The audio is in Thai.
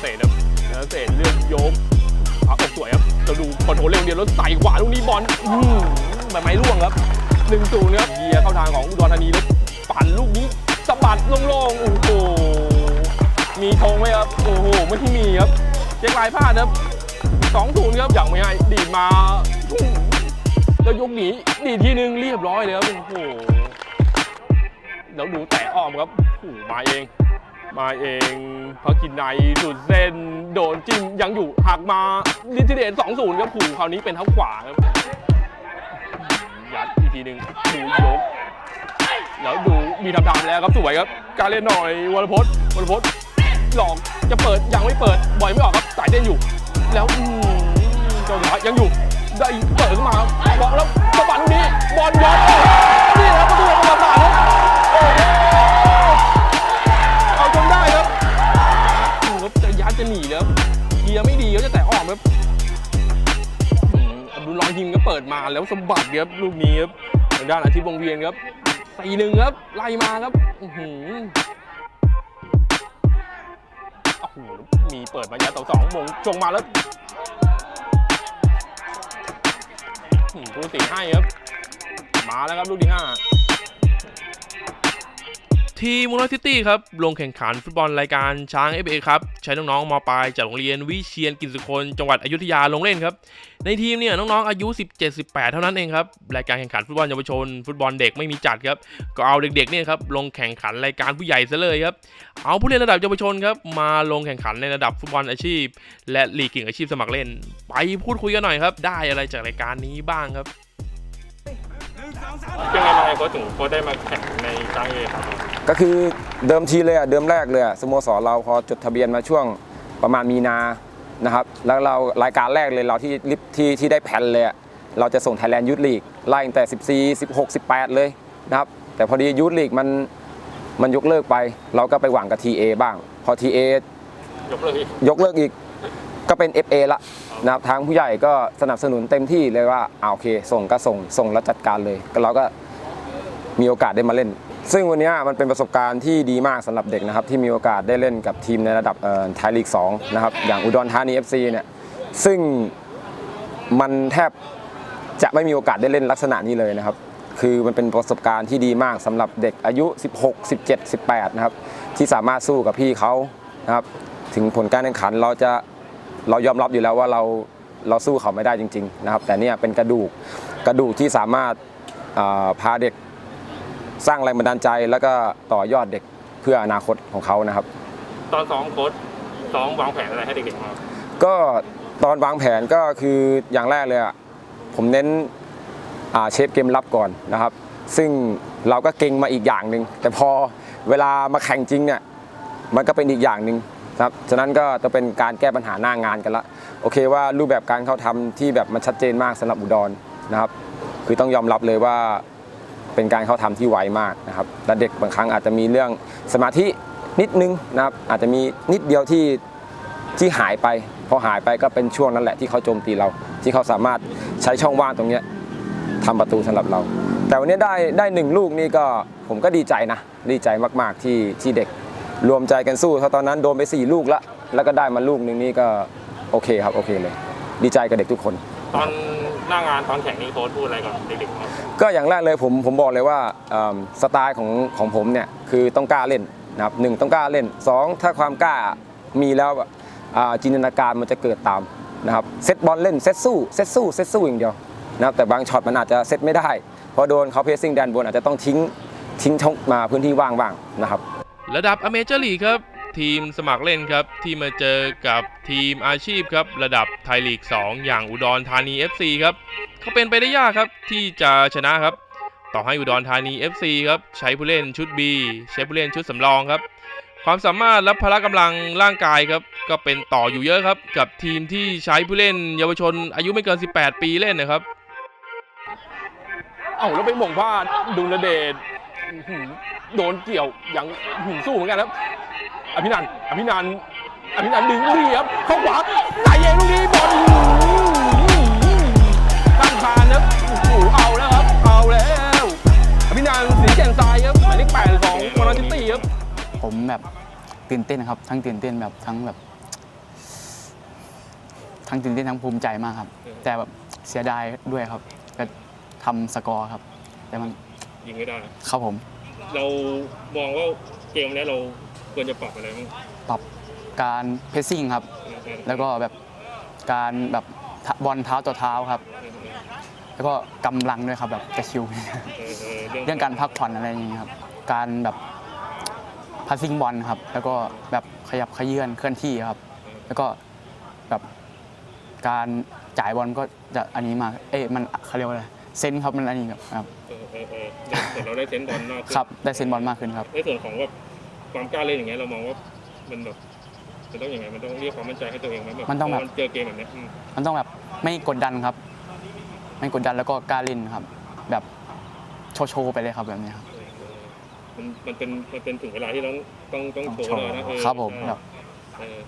เตะครับแล้วเตะเลือกโยกพักอกสวยครับจะดูคอนโทรลเร็วเดียวแล้วใส่ขวาลูกนี้บอลอืมแบไม้ร่วงครับหนึ่งศูนย์ครับเยียร์เข้าทางของอุดรธานีแล้วปั่นลูกนี้สะบัดโล่งๆโอ้โหมีธงไหมครับโอ้โหไม่ที่มีครับเจ๊กลายพลาดครับสองศูนย์ครับอย่างไม่ให้ดีดมาแล้วยกหนีดีทีนึงเรียบร้อยเลยครับโอ้โหแล้วดูแตะอ้อมครับโอ้โหมาเอง มาเองพักกินในสุดเส้น โดนจิ้มยังอยู่หักมาลิทิเดตสองศูนย์ครับผูคราวนี้เป็นเท้าขวาครับยัดอีกทีหนึ่งดูยกแล้วดูมีทำทำแล้วครับสวยครับ การเล่นหน่อยวรพจน์วรพจน์หลอกจะเปิดยังไม่เปิดบอยไม่ออกครับสายเต้นอยู่ แล้วอืมเจ้าหน้ายังอยู่ได้เปิดขึ้นมาบอกแล้วสะบัดลูกนี้บอลย้อน แล้วสะบัดครับลูกนี้ครับทางด้านอาทิตย์วงเวียนครับสี่หนึ่งครับ ไล่มาครับอือหือโอ้โหมีเปิดมายาต่อสองมงจงมาแล้วอืมผู้สิให้ครับ มาแล้วครับลูกที่ห้า ทีมมูนซิตี้ครับ ลงแข่งขันฟุตบอลรายการช้าง FA ครับ ใช้น้องๆมปลายจากโรงเรียนวิเชียนกิจสุคนจังหวัดอยุธยาลงเล่นครับ ในทีมเนี่ยน้องๆอายุ 17-18 เท่านั้นเองครับ รายการแข่งขันฟุตบอลเยาวชน ฟุตบอลเด็กไม่มีจัดครับ ก็เอาเด็กๆเนี่ยครับลงแข่งขันรายการผู้ใหญ่ซะเลยครับ เอาผู้เล่นระดับเยาวชนครับมาลงแข่งขันในระดับฟุตบอลอาชีพ และลีกกิ่งอาชีพสมัครเล่น ไปพูดคุยกันหน่อยครับ ได้อะไรจากรายการนี้บ้างครับ โค้ชถึงโค้ชได้มาแข่งในช้างเอครับก็คือเดิมทีเลยอะเดิมแรกเลยอะสโมสรเราพอจดทะเบียนมาช่วงประมาณมีนานะครับแล้วเรารายการแรกเลยเราที่ลิฟที่ที่ได้แผ่นเลยอะเราจะส่งไทยแลนด์ยูทลีกไล่ตั้งแต่ 14 16 18 เลยนะครับแต่พอดียูทลีกมันมันยกเลิกไป เราก็ไปหวังกับ TA บ้าง พอ TA ยกเลิกอีกยกเลิกอีกก็เป็น FA ละนะครับทางผู้ใหญ่ก็สนับสนุนเต็มที่เลยว่าอ่าโอเค ส่งก็ส่งส่งแล้วจัดการเลยก็เราก็ มีโอกาสได้มาเล่น ซึ่งวันนี้มันเป็นประสบการณ์ที่ดีมากสำหรับเด็กนะครับที่มีโอกาสได้เล่นกับทีมในระดับไทยลีก2นะครับอย่างอุดรธานี FC เนี่ยซึ่งมันแทบจะไม่มีโอกาสได้เล่นลักษณะนี้เลยนะครับ คือมันเป็นประสบการณ์ที่ดีมากสำหรับเด็กอายุ 16 17 18 นะครับ ที่สามารถสู้กับพี่เขานะครับ ถึงผลการแข่งขันเราจะเรายอมรับอยู่แล้วว่าเราเราสู้เขาไม่ได้จริง ๆ นะครับ แต่เนี่ยเป็นกระดูกกระดูกที่สามารถาพาเด็ก สร้างแรงบันดาลใจแล้วก็ต่อยอดเด็กเพื่ออนาคตของเขานะครับ ตอนซ้อมโค้ชซ้อมวางแผนอะไรให้เด็กๆมาก็ตอนวางแผนก็คืออย่างแรกเลยอะผมเน้นอ่าเชฟเกมรับก่อนนะครับ ซึ่งเราก็เก่งมาอีกอย่างหนึ่งแต่พอเวลามาแข่งจริงเนี่ยมันก็เป็นอีกอย่างหนึ่งครับฉะนั้นก็จะเป็นการแก้ปัญหาหน้างานกันละโอเคว่ารูปแบบการเข้าทำที่แบบมันชัดเจนมากสำหรับอุดรนะครับ คือต้องยอมรับเลยว่า เป็นการเข้าทำที่ไวมากนะครับและเด็กบางครั้งอาจจะมีเรื่องสมาธินิดนึงนะครับอาจจะมีนิดเดียวที่ที่หายไป พอหายไปก็เป็นช่วงนั้นแหละที่เขาโจมตีเรา ที่เขาสามารถใช้ช่องว่างตรงนี้ยทำประตูสำหรับเรา แต่วันนี้ได้ได้หนึ่งลูกนี่ก็ผมก็ดีใจนะดีใจมากๆที่ที่เด็กรวมใจกันสู้เพราะตอนนั้นโดนไป 4 ลูกละแล้วก็ได้มาลูกหนึ่งนี่ก็โอเคครับโอเคเลย ดีใจกับเด็กทุกคน ตอนหน้างานตอนแข่งนี่โค้ชพูดอะไรกับเด็กๆบ้างก็อย่างแรกเลยผมผมบอกเลยว่าเอิ่มสไตล์ของของผมเนี่ยคือต้องกล้าเล่นนะครับหนึ่งต้องกล้าเล่นสองถ้าความกล้ามีแล้วอ่าจินตนาการมันจะเกิดตามนะครับเซตบอลเล่นเซตสู้เซตสู้เซตสู้อย่างเดียวนะครับแต่บางช็อตมันอาจจะเซตไม่ได้เพราะโดนเขาเพสซิ่งแดนบนอาจจะต้องทิ้งทิ้งช่องมาพื้นที่ว่างบ้างนะครับ ระดับอเมเจอร์ลีกครับ ทีมสมัครเล่นครับ ที่มาเจอกับทีมอาชีพครับ ระดับไทยลีก 2 อย่างอุดรธานี FC ครับก็เป็นไปได้ยากครับที่จะชนะครับ ต่อให้อุดรธานี FC ครับใช้ผู้เล่นชุด B ใช้ผู้เล่นชุดสำรองครับ ความสามารถและพละกำลังร่างกายครับ ก็เป็นต่ออยู่เยอะครับ กับทีมที่ใช้ผู้เล่นเยาวชนอายุไม่เกิน 18 ปีเล่นนะครับเอ้าแล้วไปมงพลาดดุลเดชโดนเกี่ยวอย่างหืมสู้เหมือนกันครับ อภินันท์อภินันท์อภินันท์ดึงเรียบเข้าขวาไหลเองลูกนี้บอลอื้อหือตั้งคานครับโอ้โหเอาแล้วครับ เอาแล้วอภินันท์สีแก่นทรายครับหมายเลขแปดของมอนซิตี้ครับผมแบบตื่นเต้นครับ ทั้งตื่นเต้นแบบทั้งแบบ ทั้งตื่นเต้นทั้งภูมิใจมากครับอืมแต่แบบเสียดายด้วยครับก็ทำสกอร์ครับ แต่มันยิงไม่ได้เข้าผม เรามองว่าเกมนี้เรา ควรจะปรับอะไรบ้างปรับการเพสซิ่งครับ แล้วก็แบบการแบบทะบอลเท้าต่อเท้าครับ แล้วก็กำลังด้วยครับแบบตะคริวเออเออเรื่องการพักผ่อนอะไรอย่างเงี้ยครับ การแบบพัสซิ่งบอลครับ แล้วก็แบบขยับขยื่นเคลื่อนที่ครับ แล้วก็แบบการจ่ายบอลก็จะอันนี้มากเอ๊ะมันเขาเรียกว่าอะไรเซนส์ครับมันอันนี้ครับเออเออเออแต่เราได้เซนส์บอลมากขึ้นครับได้เซนส์บอลมากขึ้นครับในส่วนของแบบ ความกล้าเล่นอย่างเงี้ยเรามองว่ามันแบบมันต้องยังไงมันต้องเรียกความมั่นใจให้ตัวเองไหมแบบมันต้องแบบพเจอเกมแบบเนี้ยอืมมันต้องแบบไม่กดดันครับ ไม่กดดันแล้วก็กล้าเล่นครับ แบบโชว์โชว์ไปเลยครับแบบนี้ครับเออเออมันมันเป็นมันเป็นถึงเวลาที่ต้องต้องต้องโชว์โชว์แล้วนะเออครับผมใช่แบบ เออ